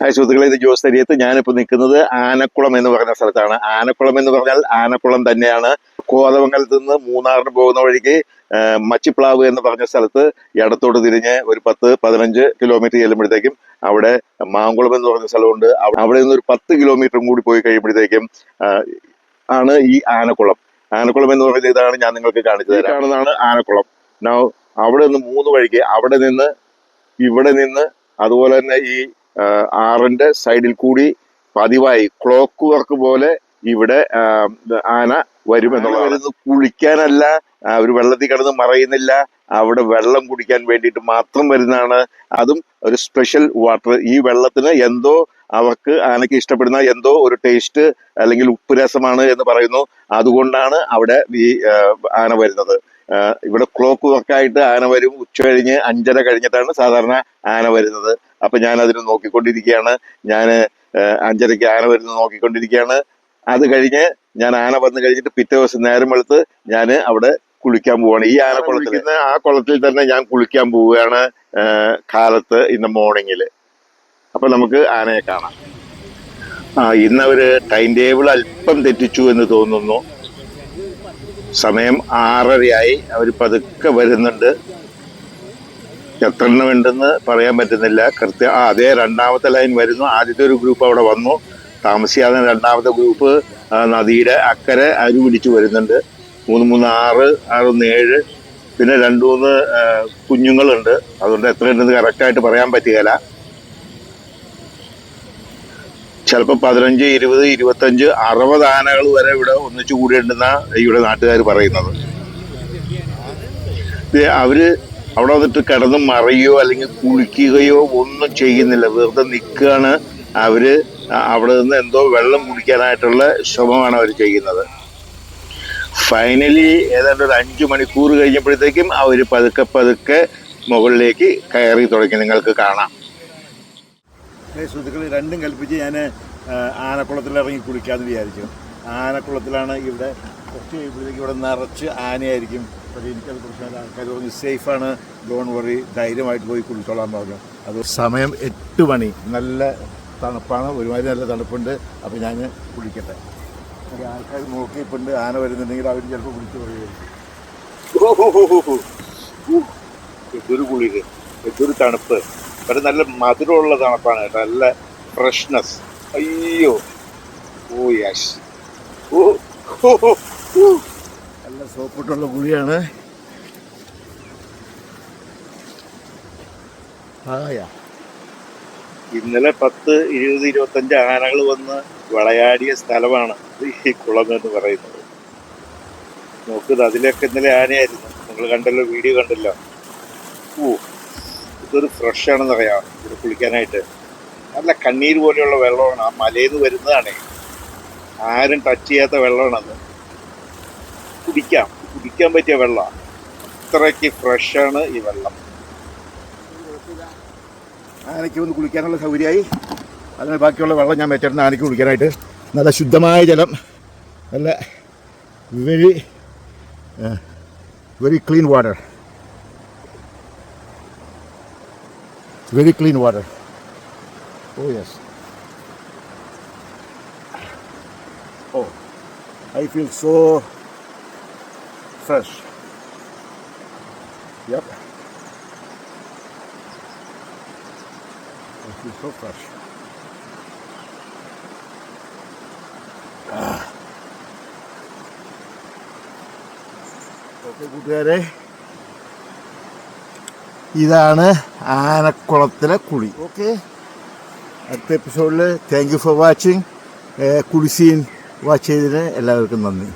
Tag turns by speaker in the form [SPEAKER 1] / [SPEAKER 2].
[SPEAKER 1] Hi സുഹൃത്തുക്കളെ ഇത് ജോസ് തരിയത്ത്. ഞാനിപ്പോൾ നിൽക്കുന്നത് ആനക്കുളം എന്ന് പറഞ്ഞ സ്ഥലത്താണ്. ആനക്കുളം എന്ന് പറഞ്ഞാൽ ആനക്കുളം തന്നെയാണ്. കോതമംഗലത്ത് നിന്ന് മൂന്നാറിന് പോകുന്ന വഴിക്ക് മച്ചിപ്ലാവ് എന്ന് പറഞ്ഞ സ്ഥലത്ത് ഇടത്തോട്ട് തിരിഞ്ഞ് ഒരു പത്ത് പതിനഞ്ച് കിലോമീറ്റർ ചെല്ലുമ്പോഴത്തേക്കും അവിടെ മാങ്കുളം എന്ന് പറഞ്ഞ സ്ഥലമുണ്ട്. അവിടെ നിന്ന് ഒരു പത്ത് കിലോമീറ്ററും കൂടി പോയി കഴിയുമ്പോഴത്തേക്കും ആണ് ഈ ആനക്കുളം. ആനക്കുളം എന്ന് പറയുന്നത് ഇതാണ് ഞാൻ നിങ്ങൾക്ക് കാണിച്ചു തരാം. കാണുന്നതാണ് ആനക്കുളം. അവിടെ നിന്ന് മൂന്ന് വഴിക്ക് അവിടെ നിന്ന് ഇവിടെ നിന്ന് അതുപോലെ തന്നെ ഈ ആറിന്റെ സൈഡിൽ കൂടി പതിവായി ക്ലോക്ക് വർക്ക് പോലെ ഇവിടെ ആന വരും എന്നുള്ളത് കുളിക്കാനല്ല ഒരു വെള്ളത്തിൽ കിടന്ന് മറയുന്നില്ല അവിടെ വെള്ളം കുടിക്കാൻ വേണ്ടിയിട്ട് മാത്രം വരുന്നതാണ്. അതും ഒരു സ്പെഷ്യൽ വാട്ടർ ഈ വെള്ളത്തിന് എന്തോ അവർക്ക് ആനയ്ക്ക് ഇഷ്ടപ്പെടുന്ന എന്തോ ഒരു ടേസ്റ്റ് അല്ലെങ്കിൽ ഉപ്പ് രസമാണ് എന്ന് പറയുന്നു. അതുകൊണ്ടാണ് അവിടെ ഈ ആന വരുന്നത്. ഇവിടെ ക്ലോക്ക് വർക്കായിട്ട് ആന വരും. ഉച്ച കഴിഞ്ഞ് അഞ്ചര കഴിഞ്ഞിട്ടാണ് സാധാരണ ആന വരുന്നത്. അപ്പൊ ഞാൻ അതിന് നോക്കിക്കൊണ്ടിരിക്കുകയാണ് ഞാൻ അഞ്ചരയ്ക്ക് ആന വരുന്നത് നോക്കിക്കൊണ്ടിരിക്കുകയാണ്. അത് കഴിഞ്ഞ് ഞാൻ ആന വന്നു കഴിഞ്ഞിട്ട് പിറ്റേ ദിവസം നേരം വെളുത്ത് ഞാൻ അവിടെ കുളിക്കാൻ പോവാണ്. ഈ ആനക്കുളത്തിൽ നിന്ന് ആ കുളത്തിൽ തന്നെ ഞാൻ കുളിക്കാൻ പോവുകയാണ് കാലത്ത് ഇന്ന് മോർണിംഗിൽ അപ്പൊ നമുക്ക് ആനയെ കാണാം. ആ ഇന്നവര് ടൈം ടേബിൾ അല്പം തെറ്റിച്ചു എന്ന് തോന്നുന്നു. സമയം ആറരയായി. അവർ പതുക്കെ വരുന്നുണ്ട്. എത്ര എണ്ണം ഉണ്ടെന്ന് പറയാൻ പറ്റുന്നില്ല. കൃത്യം ആ അതേ രണ്ടാമത്തെ ലൈൻ വരുന്നു. ആദ്യത്തെ ഒരു ഗ്രൂപ്പ് അവിടെ വന്നു. താമസിയാതെ രണ്ടാമത്തെ ഗ്രൂപ്പ് നദിയുടെ അക്കരെ അരു പിടിച്ചു വരുന്നുണ്ട്. മൂന്ന് മൂന്ന് ആറ് ആറൊന്ന് ഏഴ് പിന്നെ രണ്ട് മൂന്ന് കുഞ്ഞുങ്ങളുണ്ട്. അതുകൊണ്ട് എത്ര ഉണ്ടെന്ന് കറക്റ്റായിട്ട് പറയാൻ പറ്റുകയില്ല ചിലപ്പോൾ പതിനഞ്ച് ഇരുപത് ഇരുപത്തഞ്ച് അറുപത് ആനകൾ വരെ ഇവിടെ ഒന്നിച്ചു കൂടിയിട്ടുണ്ടെന്ന ഇവിടെ നാട്ടുകാർ പറയുന്നത്. അവർ അവിടെ വന്നിട്ട് കിടന്ന് മറിയോ അല്ലെങ്കിൽ കുളിക്കുകയോ ഒന്നും ചെയ്യുന്നില്ല. വെറുതെ നിൽക്കുകയാണ് അവർ. അവിടെ നിന്ന് എന്തോ വെള്ളം കുടിക്കാനായിട്ടുള്ള ശ്രമമാണ് അവർ ചെയ്യുന്നത്. ഫൈനലി ഏതാണ്ട് ഒരു അഞ്ചു മണിക്കൂർ കഴിഞ്ഞപ്പോഴത്തേക്കും അവർ പതുക്കെ പതുക്കെ മുകളിലേക്ക് കയറി തുടങ്ങി. നിങ്ങൾക്ക് കാണാം. സുഹൃത്തുക്കൾ രണ്ടും കൽപ്പിച്ച് ഞാൻ ആനക്കുളത്തിൽ ഇറങ്ങി കുളിക്കാമെന്ന് വിചാരിച്ചു. ആനക്കുളത്തിലാണ് ഇവിടെ കുറച്ച് കഴിയുമ്പോഴത്തേക്ക് ഇവിടെ നിറച്ച് ആനയായിരിക്കും. പക്ഷേ എനിക്കത് പ്രശ്നമില്ല ആൾക്കാർ പറഞ്ഞു സേഫാണ് ഡോൺ വറി ധൈര്യമായിട്ട് പോയി കുളിച്ചോളാൻ പറഞ്ഞു. അത് സമയം എട്ട് മണി. നല്ല തണുപ്പാണ് ഒരുമാതിരി നല്ല തണുപ്പുണ്ട്. അപ്പോൾ ഞാൻ കുളിക്കട്ടെ. ആൾക്കാർ നോക്കിയിട്ടുണ്ട് ആന വരുന്നുണ്ടെങ്കിൽ അവർ ചിലപ്പോൾ കുളിച്ച് പറയുമായിരിക്കും എന്തൊരു കുളിര്. എന്തൊരു തണുപ്പ്. പക്ഷെ നല്ല മധുരമുള്ള തണുപ്പാണ് കേട്ടോ. നല്ല ഫ്രഷ്നെസ് അയ്യോ. ഓ യാഷ് ഓ. നല്ല സോപ്പിട്ടുള്ള ആയാ. ഇന്നലെ പത്ത് ഇരുപത് ഇരുപത്തഞ്ച് ആനകൾ വന്ന് വിളയാടിയ സ്ഥലമാണ് ഈ കുളം എന്ന് പറയുന്നത്. നോക്കുന്നത് അതിലൊക്കെ ഇന്നലെ ആനയായിരുന്നു. നിങ്ങൾ കണ്ടല്ലോ വീഡിയോ കണ്ടല്ലോ. ഓ. ഇതൊരു ഫ്രഷ് ആണെന്ന് അറിയാം ഇവിടെ കുളിക്കാനായിട്ട്. നല്ല കണ്ണീര് പോലെയുള്ള വെള്ളമാണ്. ആ മലയിൽ നിന്ന് വരുന്നതാണേ. ആരും ടച്ച് ചെയ്യാത്ത വെള്ളമാണത്. കുടിക്കാം. കുടിക്കാൻ പറ്റിയ വെള്ളമാണ് അത്രയ്ക്ക് ഫ്രഷാണ് ഈ വെള്ളം. ആനയ്ക്ക് വന്ന് കുളിക്കാനുള്ള സൗകര്യമായി. അതിന് ബാക്കിയുള്ള വെള്ളം ഞാൻ വെച്ചിരുന്ന ആനയ്ക്ക് കുളിക്കാനായിട്ട്. നല്ല ശുദ്ധമായ ജലം. നല്ല very very clean water Very clean water. Oh, yes. Oh, I feel so fresh. Yep. I feel so fresh. Ah. Okay, good day. eh? ഇതാണ് ആനക്കുളത്തിലെ കുളി. ഓക്കെ. അടുത്ത എപ്പിസോഡിൽ താങ്ക് യു ഫോർ വാച്ചിങ് കുളിസീൻ വാച്ച് ചെയ്തതിന് എല്ലാവർക്കും നന്ദി.